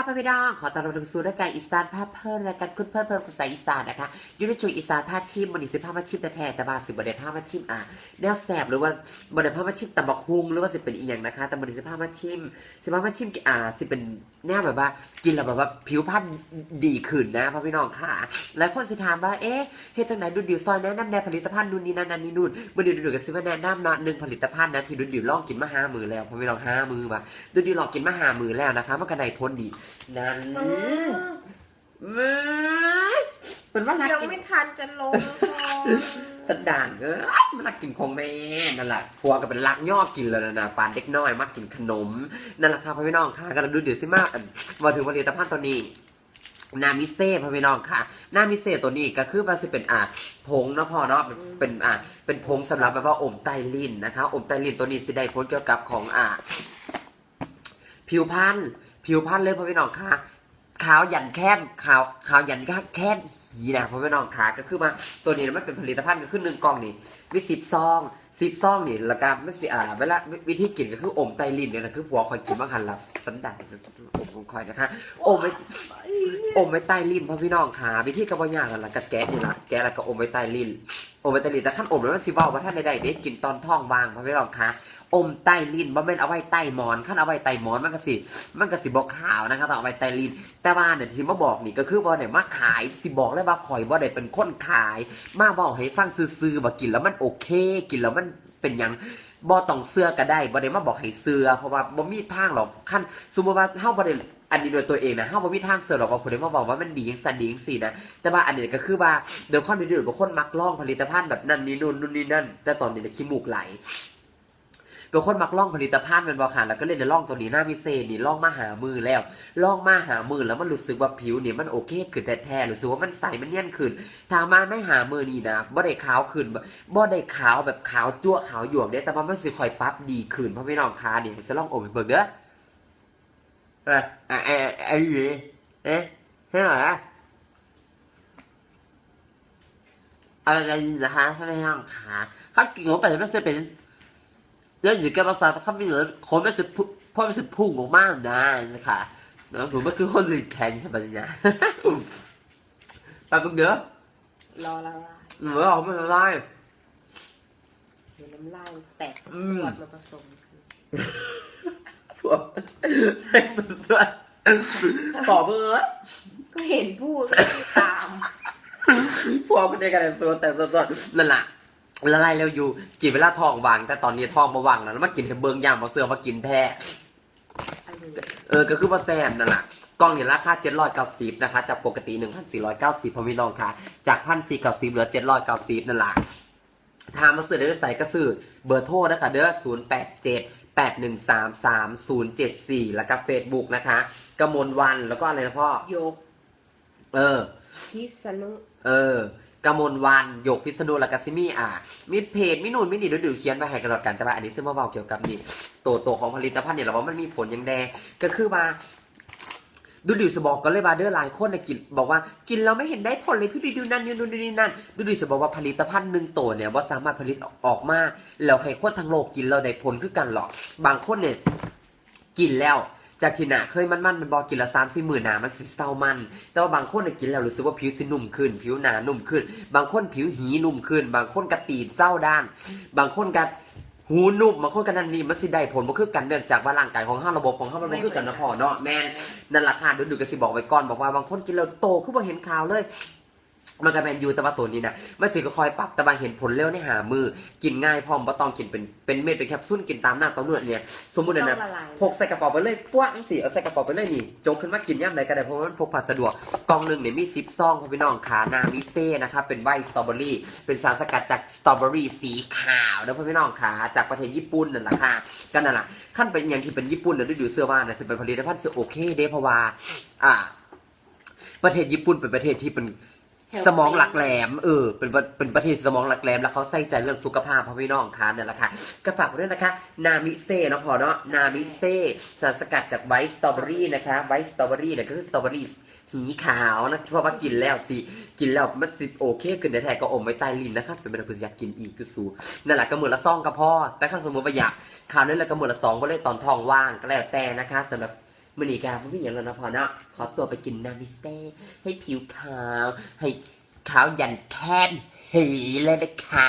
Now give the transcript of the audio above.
ค่ะพ่อพี่น้อง ขอต้อนรับทุกสู่รายการอีสานภาพเพิ่มรายการคุณเพิ่มเพิ่มภาษาอีสานนะคะยูในช่วงอีสานภาพชิมมันอีสิภาพชิมแต่แท้แต่บาสิบเดภาพชิมอะแนวแสบหรือว่าบเดภาพชิมตำบักฮุงหรือว่าสิเป็นอีหยังนะคะแต่มันอีสิภาพชิมสิภาพชิมอ่าสิเป็นแนวแบบว่า กินแล้วแบบว่าผิวพรรณดีขึ้นนะพ่อพี่น้องค่ะหลายคนสิถามว่าเอ๊ะเฮ็ดจังไหนดูดิวซอยแนะนำแนวผลิตภัณฑ์นู่นนี่นั่นนั่นนี่นู่นมื่อดีดูดิวก็ซื้อมาแนะนำเนาะหนึ่งผลิตภัณฑ์นะที่ดูดิวลองกินมาห้ามือแล้วพ่อพี่น้องห้ามือว่ะดูดิวลองกินมาห้ามือแล้วนะคะมันก็ได้ผลดีนั่นมือเป็นว่ารักยังกินไม่ทันจะลงก่อนสันดานเอ้ยมันรักกินของแม่นั่นแหละพัวก็เป็นรักย่อกินแล้วนะนะปานเด็กน้อยมักกินขนมนั่นแหละค่ะพ่อพี่น้องค่ะก็ดูเดี๋ยวสิมากมาถึงผลิตภัณฑ์ตัวนี้นามิเซ่พ่อพี่น้องค่ะนามิเซ่ตัวนี้ก็คือมันจะเป็นอ่าผงเนาะพ่อเนาะเป็นเป็นอ่าเป็นผงสำหรับแบบว่าอมไตลิ้นนะคะอมไตลิ้นตัวนี้สิได้ผลเกี่ยวกับของอ่าผิวพรรณ ผิวพรรณเลยพ่อพี่น้องค่ะขาวหยันแค้มขาวขาวหยันแค้มหีนะพ่อพี่น้องค่ะก็คือมาตัวนี้มันเป็นผลิตภัณฑ์ก็คือหนึ่งกล่องนี่มีสิบซองสิบซองนี่แล้วก็ไม่สิอ่าเวลาวิธีกินก็คืออมไตลินเนี่ยนะคือผัวคอยกินมาหันหลับสันดานอมของคอยนะคะอมไม่อมไม่ใต้ลิ้นพ่อพี่น้องค่ะวิธีกระบวนการกันละก็แกะนี่ละแกะแล้วก็อมไว้ใต้ลิ้นอมไว้ใต้ลิ้นแต่ขั้นอมแล้วมันสิเว้าว่าท่านใดๆได้กินตอนท้องว่างพ่อพี่น้องค่ะ อมใต้ลิ้นบ่แม่นเอาไว้ใต้หมอนขั้นเอาไว้ใต้หมอนมันก็สิ มันก็สิบอกขาวนะครับต้องเอาไว้ใต้ลิ้น แต่ว่าเนี่ยที่มาบอกนี่ก็คือบ่ได้มาขายสิบอกเลยว่าข่อยบ่ได้เป็นคนขาย มาบอกให้ฟังซื่อๆว่ากินแล้วมันโอเค กินแล้วมันเป็นยังบ่ต้องเสื้อก็ได้บ่ได้มาบอกให้เสื้อเพราะว่าบ่มีทางหรอกขั้นสมมติว่าเฮาบ่ได้อันนี้โดยตัวเองนะเฮาบ่มีทางเสื้อหรอกว่าผู้ใดมาบอกว่ามันดีจังซั่นดีจังซี่นะ แต่ว่าอันนี้ก็คือว่าโดยความที่ดื่มบางคนมักลองผลิตภัณฑ์แบบนั้นนี่นู่นนู่นนี่นั่น แต่ตอนนี้เนี่ยขี้มูกไหล เป็นคนมักล่องผลิตภัณฑ์เป็นบอค่ะแล้วก็เล่นในล่องตัวนี้หน้าพิเศษนี่ล่องมาหามือแล้วล่องมาหามือแล้วมันรู้สึกว่าผิวเนี่ยมันโอเคขึ้นแท้ๆรู้สึกว่ามันใสมันเนียนขึ้นถามาไม่หามือนี่นะบ่ได้ขาวขึ้นบ่ได้ขาวแบบขาวจั่วขาวหยวกเด้แต่ว่ามันสิคอยปั๊บดีขึ้นเพราะพี่น้องค้านี่จะลองอมให้เบิ่งเด้อเออเออเออเออเอ๊ะให้หน่อยนะอะไรนะคะไม่ต้องขาเขากินเข้าไปมันจะเป็น แล้วอยู่กับภาษาเขาไม่เหลือคนไม่สิพุพ่อไม่สิพุ่งออกมานะนะคะแล้วผมก็คือคนลืนแข็งใช่ไหมเนี่ยไปเป็นเด้อรอละลายหนูบอกไม่เป็นไรเดี๋ยวน้ำลายมันแตกสอืมวดมาผสมกันพวกใช่สุดๆขอเบอร์ก็เห็นพูดไม่ได้ตามพวกมันในการส่วนแต่ส่วนๆนั่นแหละ ละลายเร็วอยู่กินเวลาทองวาง แต่ตอนนี้ทองมาวางแล้วมากินให้เบิ้งย่างมาเสือมากินแท้อันนี้เออก็คือว่าแซมนั่นแหละกล่องเนี่ยราคา 790 นะคะ จากปกติ 1,490พอมีน้องค่ะ จาก 1,490เหลือ 790 นั่นแหละถ้ามาซื้อได้ด้วยใส่ก็ซื้อเบอร์โทรนะคะเด้อ087 8133 074 แล้วก็เฟซบุ๊กนะคะกมลวันแล้วก็อะไรนะพ่อ ยก เออพิษณุเออ กมลวันหยกพิษณุและกัซิมี่อะมีเพจมีนู่นมีนี่เดี๋ยวดูเขียนไปให้กันแล้วกันแต่ว่าอันนี้ซึ่งมาบอกเกี่ยวกับนี่ตัวตัวของผลิตภัณฑ์เนี่ยเราว่ามันมีผลอยังแดก็คือว่าดูดิวสบอกกันเลยว่าเด้อหลายคนนะกินบอกว่ากินแล้วไม่เห็นได้ผลเลยพี่ดูดูนั่นดูดูนี่นั่นดูดิวสบอกว่าผลิตภัณฑ์หนึ่งตัวเนี่ยว่าสามารถผลิตออกมาแล้วให้คนทั้งโลกกินเราได้ผลคือกันหรอกบางคนเนี่ยกินแล้ว จากที่หนาเคยมันๆมันบอกกินละสามสี่หมื่นหนามันสิเศร้ามัน แต่ว่าบางคนกินแล้วรู้สึกว่าผิวสินุ่มขึ้น ผิวหนานุ่มขึ้น บางคนผิวหีนุ่มขึ้น บางคนกระตีนเศร้าด้าน บางคนกระหูนุ่มบางคนกันนั่นนี่มันสิได้ผลบ่คือกันเนื่องจากว่าร่างกายของเฮาระบบของเฮามันบ่คือกันนะพ่อเนาะแม่นนั่นราคาดูดูๆก็สิบอกไว้ก่อนบอกว่าบางคนกินแล้วโตคือบ่เห็นข่าวเลย มันก็แมนยูแต่ว่าตัวนี้นะมันสิก็คอยปรับแต่ว่าเห็นผลเร็วในหามือ กินง่ายพร้อมบ่ต้องกินเป็นเป็นเม็ดเป็นแคปซูลกินตามน้ำตามเลือดเนี่ยสมมุติต้เนี่อยงนะละลาย พกใส่กระเป๋าไปเลยป้วงสิเอาใส่กระเป๋าไปเลยนี่จกขึ้นมากินย่ำใดก็ได้เพราะว่ามันพกพาสะดวกกล่องหนึ่งเนี่ยมีซิปซองพ่อพี่น้องขานามิเซ่นะครับเป็นใบสตรอเบอรี่เป็นสารสกัดจากสตรอเบอรี่สีขาวนะพ่อพี่น้องขาจากประเทศญี่ปุ่นนั่นแหละค่ะก็นั่นแหละขั้นเป็นอย่างที่เป็นญี่ปุ่นเนี่ยดูเสื้อว่าเนี่ยจะเป็นผลิตภัณฑ์จะโอเคเด้เพราะว่าอ่า ประเทศญี่ปุ่นเป็นประเทศที่เป็น Healthy สมองหลักแหลมเออเป็นเป็นประเทศสมองหลักแหลมแล้วเขาใส่ใจเรื่องสุขภาพพ่อพี่น้องค่ะนั่นแหละค่ะก็ฝากไว้ด้วยนะคะ นามิเซ่เนาะพอเนาะนามิเซ่สารสกัดจากไวท์สตรอเบอรี่นะคะไวท์สตรอเบอรี่เนี่ยก็คือสตรอเบอรี่หีขาวนะเพราะว่ากินแล้วสิกินแล้วมันสิโอเคขึ้นแต่แท้ก็อมไว้ใต้ลิ้นนะครับเป็นแบบอยากกินอีกคือสูนั่นแหละก็มือละซองก็พอแต่ถ้าสมมติว่าอยากข่าวนั้นแล้วก็มือละสองก็เลยตอนท้องว่างก็แล้วแต่นะคะสำหรับ มันอีกาไม่มีอย่างแล้วนะพอเนาะขอตัวไปกินนาวิสเต้ให้ผิวขาว ให้ขาวยันแทนหีเลยนะคะ